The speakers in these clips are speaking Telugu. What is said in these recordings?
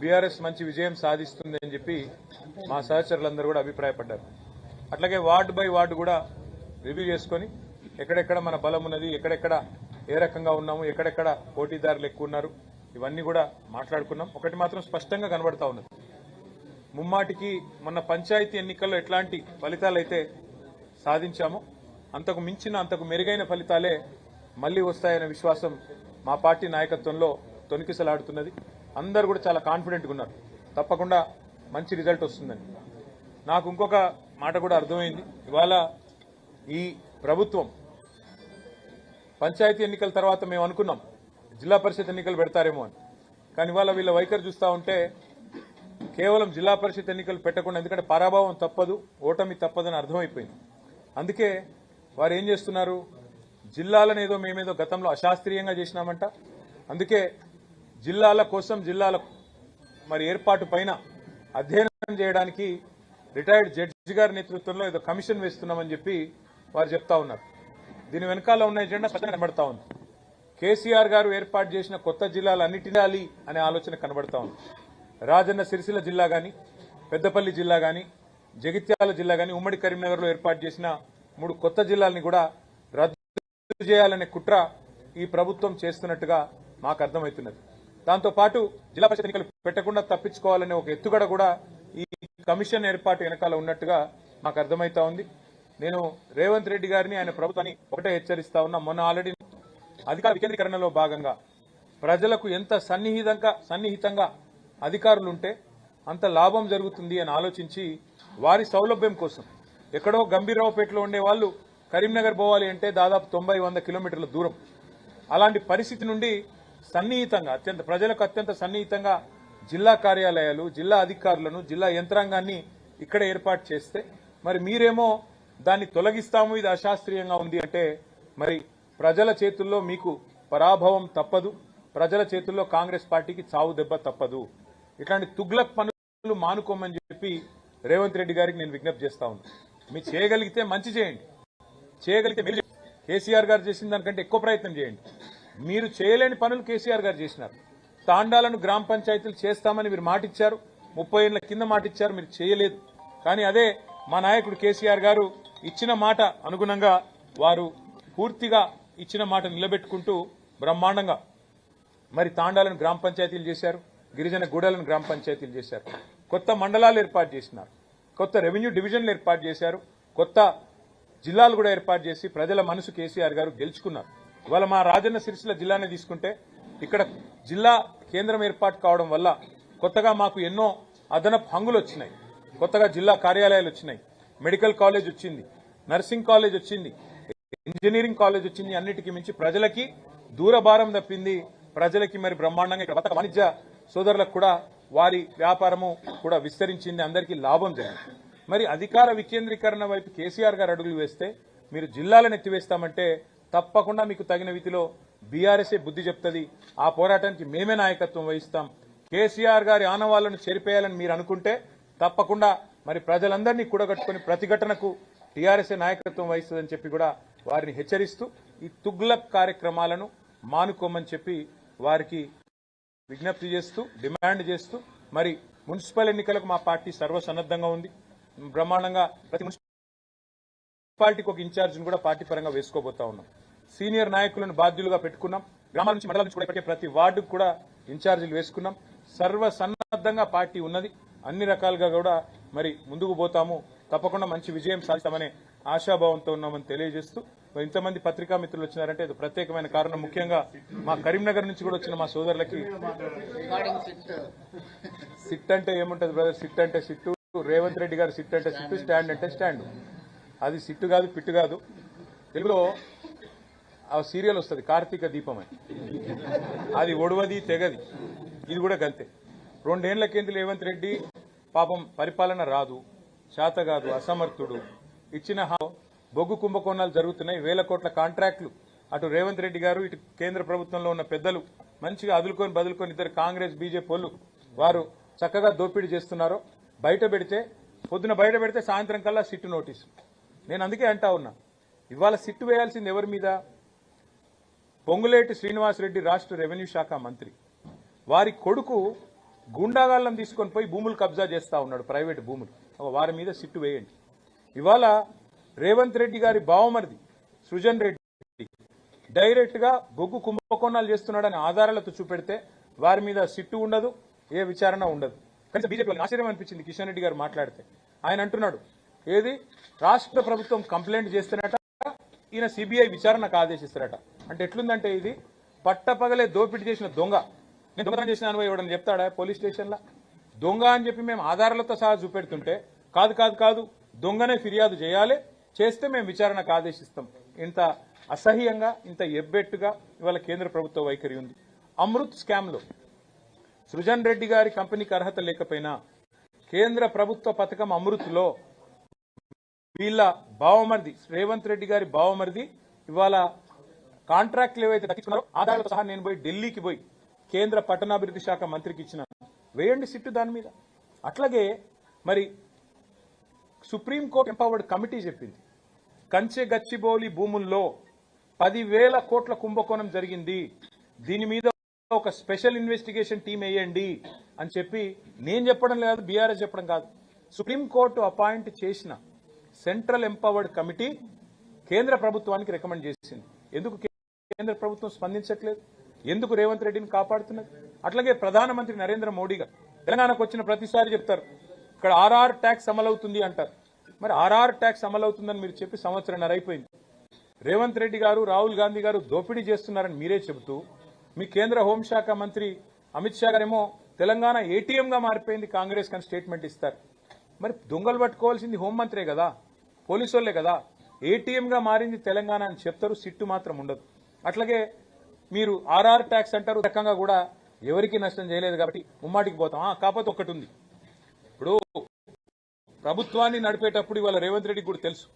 బీఆర్ఎస్ మంచి విజయం సాధిస్తుంది అని చెప్పి మా సహచరులందరూ కూడా అభిప్రాయపడ్డారు. అట్లాగే వార్డు బై వార్డు కూడా రివ్యూ చేసుకొని ఎక్కడెక్కడ మన బలం ఉన్నది ఎక్కడెక్కడ ఏ రకంగా ఉన్నాము ఎక్కడెక్కడ పోటీదారులు ఎక్కువ ఉన్నారు ఇవన్నీ కూడా మాట్లాడుకున్నాం. ఒకటి మాత్రం స్పష్టంగా కనబడతా ఉన్నది. ముమ్మాటికి మొన్న పంచాయతీ ఎన్నికల్లో ఎట్లాంటి ఫలితాలైతే సాధించామో అంతకు మించిన అంతకు మెరుగైన ఫలితాలే మళ్ళీ వస్తాయనే విశ్వాసం మా పార్టీ నాయకత్వంలో తొనికిసలాడుతున్నది. అందరు కూడా చాలా కాన్ఫిడెంట్గా ఉన్నారు. తప్పకుండా మంచి రిజల్ట్ వస్తుందని. నాకు ఇంకొక మాట కూడా అర్థమైంది. ఇవాళ ఈ ప్రభుత్వం పంచాయతీ ఎన్నికల తర్వాత మేము అనుకున్నాం జిల్లా పరిషత్ ఎన్నికలు పెడతారేమో అని. కానీ ఇవాళ వీళ్ళ వైఖరి చూస్తూ ఉంటే కేవలం జిల్లా పరిషత్ ఎన్నికలు పెట్టకుండా ఎందుకంటే పరాభవం తప్పదు ఓటమి తప్పదని అర్థమైపోయింది. అందుకే వారు ఏం చేస్తున్నారు? జిల్లాలనేదో మేమేదో గతంలో అశాస్త్రీయంగా చేసినామంట. అందుకే జిల్లాల కోసం జిల్లాల మరి ఏర్పాటు పైన అధ్యయనం చేయడానికి రిటైర్డ్ జడ్జి గారి నేతృత్వంలో ఏదో కమిషన్ వేస్తున్నామని చెప్పి వారు చెప్తా ఉన్నారు. దీని వెనకాల ఉన్న ఎజెండా స్పష్టంగా కనబడతా ఉంది. కేసీఆర్ గారు ఏర్పాటు చేసిన కొత్త జిల్లాలన్నిటినీ అనే ఆలోచన కనబడతా ఉంది. రాజన్న సిరిసిల్ల జిల్లా గాని పెద్దపల్లి జిల్లా గాని జగిత్యాల జిల్లా గాని ఉమ్మడి కరీంనగర్లో ఏర్పాటు చేసిన మూడు కొత్త జిల్లాల్ని కూడా రద్దు చేయాలనే కుట్ర ఈ ప్రభుత్వం చేస్తున్నట్టుగా మాకు అర్థమవుతున్నది. దాంతోపాటు జిల్లా పరిషత్ ఎన్నికలు పెట్టకుండా తప్పించుకోవాలనే ఒక ఎత్తుగడ కూడా ఈ కమిషన్ ఏర్పాటు వెనకాల ఉన్నట్టుగా మాకు అర్థమైతా ఉంది. నేను రేవంత్ రెడ్డి గారిని ఆయన ప్రభుత్వాన్ని ఒకటే హెచ్చరిస్తా ఉన్నా. మొన్న ఆల్రెడీ అధికార వికేంద్రీకరణలో భాగంగా ప్రజలకు ఎంత సన్నిహితంగా సన్నిహితంగా అధికారులుంటే అంత లాభం జరుగుతుంది అని ఆలోచించి వారి సౌలభ్యం కోసం ఎక్కడో గంభీరావుపేటలో ఉండే వాళ్ళు కరీంనగర్ పోవాలి అంటే దాదాపు తొంభై వంద కిలోమీటర్ల దూరం. అలాంటి పరిస్థితి నుండి సన్నిహితంగా అత్యంత ప్రజలకు అత్యంత సన్నిహితంగా జిల్లా కార్యాలయాలు జిల్లా అధికారులను జిల్లా యంత్రాంగాన్ని ఇక్కడ ఏర్పాటు చేస్తే మరి మీరేమో దాన్ని తొలగిస్తాము ఇది అశాస్త్రీయంగా ఉంది అంటే మరి ప్రజల చేతుల్లో మీకు పరాభవం తప్పదు ప్రజల చేతుల్లో కాంగ్రెస్ పార్టీకి చావు దెబ్బ తప్పదు. ఇట్లాంటి తుగ్లక్ పనులు మానుకోమని చెప్పి రేవంత్ రెడ్డి గారికి నేను విజ్ఞప్తి చేస్తా ఉన్నాను మీరు చేయగలిగితే మంచి చేయండి. చేయగలిగితే కేసీఆర్ గారు చేసిన దానికంటే ఎక్కువ ప్రయత్నం చేయండి. మీరు చేయలేని పనులు కేసీఆర్ గారు చేసినారు. తాండాలను గ్రామ పంచాయతీలు చేస్తామని మీరు మాటిచ్చారు. ముప్పై ఏళ్ళ కింద మాటిచ్చారు మీరు చేయలేదు. కానీ అదే మా నాయకుడు కేసీఆర్ గారు ఇచ్చిన మాట అనుగుణంగా వారు పూర్తిగా ఇచ్చిన మాట నిలబెట్టుకుంటూ బ్రహ్మాండంగా మరి తాండాలను గ్రామ పంచాయతీలు చేశారు గిరిజన గూడలను గ్రామ పంచాయతీలు చేశారు. కొత్త మండలాలు ఏర్పాటు చేసినారు. కొత్త రెవెన్యూ డివిజన్లు ఏర్పాటు చేశారు. కొత్త జిల్లాలు కూడా ఏర్పాటు చేసి ప్రజల మనసు కేసీఆర్ గారు గెలుచుకున్నారు. ఇవాళ మా రాజన్న సిరిసిల్ల జిల్లానే తీసుకుంటే ఇక్కడ జిల్లా కేంద్రం ఏర్పాటు కావడం వల్ల కొత్తగా మాకు ఎన్నో అదనపు హంగులు వచ్చినాయి. కొత్తగా జిల్లా కార్యాలయాలు వచ్చినాయి. మెడికల్ కాలేజ్ వచ్చింది. నర్సింగ్ కాలేజ్ వచ్చింది. ఇంజనీరింగ్ కాలేజ్ వచ్చింది. అన్నిటికీ మించి ప్రజలకి దూరభారం తప్పింది. ప్రజలకి మరి బ్రహ్మాండంగా ఇక్కడ వాణిజ్య సోదరులకు కూడా వారి వ్యాపారము కూడా విస్తరించింది. అందరికీ లాభం జరిగింది. మరి అధికార వికేంద్రీకరణ వైపు కేసీఆర్ గారు అడుగులు వేస్తే మీరు జిల్లాలను ఎత్తివేస్తామంటే తప్పకుండా మీకు తగిన విధిలో బీఆర్ఎస్ఏ బుద్ధి చెప్తుంది. ఆ పోరాటానికి మేమే నాయకత్వం వహిస్తాం. కేసీఆర్ గారి ఆనవాళ్ళను చెరిపేయాలని మీరు అనుకుంటే తప్పకుండా మరి ప్రజలందరినీ కూడగట్టుకుని ప్రతిఘటనకు టీఆర్ఎస్ఏ నాయకత్వం వహిస్తుందని చెప్పి కూడా వారిని హెచ్చరిస్తూ ఈ తుగ్లక్ కార్యక్రమాలను మానుకోమని చెప్పి వారికి విజ్ఞప్తి చేస్తూ డిమాండ్ చేస్తూ మరి మున్సిపల్ ఎన్నికలకు మా పార్టీ సర్వసన్నద్ధంగా ఉంది. బ్రహ్మాండంగా ప్రతి మున్సిపాలిటీకి ఒక ఇన్ఛార్జ్ని కూడా పార్టీ పరంగా వేసుకోబోతా ఉన్నాం. సీనియర్ నాయకులను బాధ్యులుగా పెట్టుకున్నాం. గ్రామాల నుంచి మండలాల నుంచి కూడా ఇప్పటికే ప్రతి వార్డుకు కూడా ఇన్ఛార్జీలు వేసుకున్నాం. సర్వసన్నద్దంగా పార్టీ ఉన్నది. అన్ని రకాలుగా కూడా మరి ముందుకు పోతాము. తప్పకుండా మంచి విజయం సాధిస్తామనే ఆశాభావంతో ఉన్నామని తెలియజేస్తూ మరి ఇంతమంది పత్రికా మిత్రులు వచ్చినారంటే ఇది ప్రత్యేకమైన కారణం. ముఖ్యంగా మా కరీంనగర్ నుంచి కూడా వచ్చిన మా సోదరులకి సిట్ అంటే ఏముంటది బ్రదర్? సిట్ అంటే సిట్టు. రేవంత్ రెడ్డి గారు సిట్ అంటే సిట్టు స్టాండ్ అంటే స్టాండ్. అది సిట్టు కాదు పిట్టు కాదు. తెలుగులో ఆ సీరియల్ వస్తుంది కార్తీక దీపం అని అది ఒడవది తెగది. ఇది కూడా గంతే. రెండేళ్ళ కింద రేవంత్ రెడ్డి పాపం పరిపాలన రాదు శాత కాదు అసమర్థుడు. ఇచ్చిన హా- బొగ్గు కుంభకోణాలు జరుగుతున్నాయి వేల కోట్ల కాంట్రాక్టులు. అటు రేవంత్ రెడ్డి గారు ఇటు కేంద్ర ప్రభుత్వంలో ఉన్న పెద్దలు మంచిగా అదులుకొని బదులుకొని ఇద్దరు కాంగ్రెస్ బీజేపీ వారు చక్కగా దోపిడీ చేస్తున్నారో బయట పెడితే పొద్దున బయట పెడితే సాయంత్రం కల్లా సిట్టు నోటీసు. నేను అందుకే అంటా ఉన్నా. ఇవాళ సిట్టు వేయాల్సింది ఎవరి మీద? పొంగులేటి శ్రీనివాసరెడ్డి రాష్ట్ర రెవెన్యూ శాఖ మంత్రి. వారి కొడుకు గుండాగాళ్ళం తీసుకొని పోయి భూములు కబ్జా చేస్తా ఉన్నాడు ప్రైవేట్ భూములు. ఒక వారి మీద సిట్టు వేయండి. ఇవాళ రేవంత్ రెడ్డి గారి బావమరిది సృజన్ రెడ్డి డైరెక్ట్గా బొగ్గు కుంభకోణాలు చేస్తున్నాడని ఆధారాలతో చూపెడితే వారి మీద సిట్టు ఉండదు ఏ విచారణ ఉండదు. కానీ బీజేపీ ఆశ్చర్యం అనిపించింది కిషన్ రెడ్డి గారు మాట్లాడితే. ఆయన అంటున్నాడు ఏది? రాష్ట్ర ప్రభుత్వం కంప్లైంట్ చేస్తున్నట ఈయన సిబిఐ విచారణకు ఆదేశిస్తారట. అంటే ఎట్లుందంటే ఇది? పట్టపగలే దోపిడీ చేసిన దొంగ. నేను దొంగతనం చేసిన అనుభవం ఇవ్వడం చెప్తాడా పోలీస్ స్టేషన్లో? దొంగ అని చెప్పి మేము ఆధారాలతో సహా చూపెడుతుంటే కాదు కాదు కాదు దొంగనే ఫిర్యాదు చేయాలి చేస్తే మేము విచారణకు ఆదేశిస్తాం. ఇంత అసహ్యంగా ఇంత ఎబ్బెట్టుగా ఇవాళ కేంద్ర ప్రభుత్వ వైఖరి ఉంది. అమృత్ స్కామ్లో సృజన్ రెడ్డి గారి కంపెనీకి అర్హత లేకపోయినా కేంద్ర ప్రభుత్వ పథకం అమృత్లో వీళ్ళ బావమరిది రేవంత్ రెడ్డి గారి బావమరిది ఇవాళ కాంట్రాక్ట్లు ఏవైతే దక్కించుకున్నారో ఆధారాలతో సహా నేను పోయి ఢిల్లీకి పోయి కేంద్ర పట్టణాభివృద్ధి శాఖ మంత్రికి ఇచ్చిన వేయండి సిట్టు దాని మీద. అట్లాగే మరి సుప్రీంకోర్టు ఎంపవర్డ్ కమిటీ చెప్పింది కంచె గచ్చిబౌలి భూముల్లో పదివేల కోట్ల కుంభకోణం జరిగింది దీని మీద ఒక స్పెషల్ ఇన్వెస్టిగేషన్ టీం వేయండి అని చెప్పి నేను చెప్పడం లేదు బీఆర్ఎస్ చెప్పడం కాదు. సుప్రీంకోర్టు అపాయింట్ చేసిన సెంట్రల్ ఎంపవర్డ్ కమిటీ కేంద్ర ప్రభుత్వానికి రికమెండ్ చేసింది. ఎందుకు కేంద్ర ప్రభుత్వం స్పందించట్లేదు? ఎందుకు రేవంత్ రెడ్డిని కాపాడుతున్నది? అట్లాగే ప్రధానమంత్రి నరేంద్ర మోడీ గారు తెలంగాణకు వచ్చిన ప్రతిసారి చెప్తారు ఇక్కడ ఆర్ఆర్ ట్యాక్స్ అమలవుతుంది అంటారు. మరి ఆర్ఆర్ ట్యాక్స్ అమలవుతుందని మీరు చెప్పి సంవత్సరంన్నర అయిపోయింది రేవంత్ రెడ్డి గారు రాహుల్ గాంధీ గారు దోపిడీ చేస్తున్నారని మీరే చెబుతూ మీ కేంద్ర హోంశాఖ మంత్రి అమిత్ షా గారేమో తెలంగాణ ఏటీఎంగా మారిపోయింది కాంగ్రెస్ కానీ స్టేట్మెంట్ ఇస్తారు. మరి దొంగలు పట్టుకోవాల్సింది హోంమంత్రే కదా. పోలీసు వాళ్ళే కదా ఏటీఎంగా మారింది తెలంగాణ అని చెప్తారు సిట్టు మాత్రం ఉండదు. అట్లాగే మీరు ఆర్ఆర్ ట్యాక్స్ అంటారు రకంగా కూడా ఎవరికి నష్టం చేయలేదు కాబట్టి ముమ్మాటికి పోతాం. ఆ, కాకపోతే ఒకటి ఉంది ఇప్పుడు ప్రభుత్వాన్ని నడిపేటప్పుడు ఇవాళ రేవంత్ రెడ్డికి కూడా తెలుసు.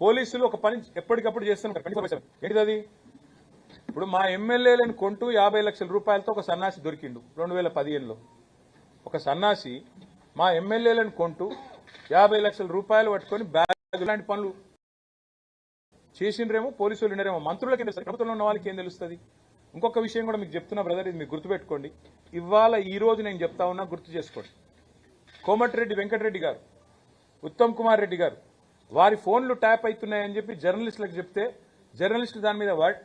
పోలీసులు ఒక పని ఎప్పటికప్పుడు చేస్తున్నారు ఏంటిది అది? ఇప్పుడు మా ఎమ్మెల్యేలను కొంటూ యాభై లక్షల రూపాయలతో ఒక సన్నాసి దొరికిండు రెండు వేల పదిహేనులో. ఒక సన్నాసి మా ఎమ్మెల్యేలను కొంటూ యాభై లక్షల రూపాయలు పట్టుకొని బ్యాగ్ ఇలాంటి పనులు చేసిండ్రేమో పోలీసులు ఉన్నారేమో మంత్రులకి తెలుస్తుంది ప్రభుత్వంలో ఉన్న వాళ్ళకి ఏం తెలుస్తుంది? ఇంకొక విషయం కూడా మీకు చెప్తున్నా బ్రదర్ ఇది మీకు గుర్తుపెట్టుకోండి. ఇవాళ ఈ రోజు నేను చెప్తా ఉన్నా గుర్తు చేసుకోండి. కోమటిరెడ్డి వెంకటరెడ్డి గారు ఉత్తమ్ కుమార్ రెడ్డి గారు వారి ఫోన్లు ట్యాప్ అవుతున్నాయని చెప్పి జర్నలిస్టులకు చెప్తే జర్నలిస్టులు దాని మీద వా-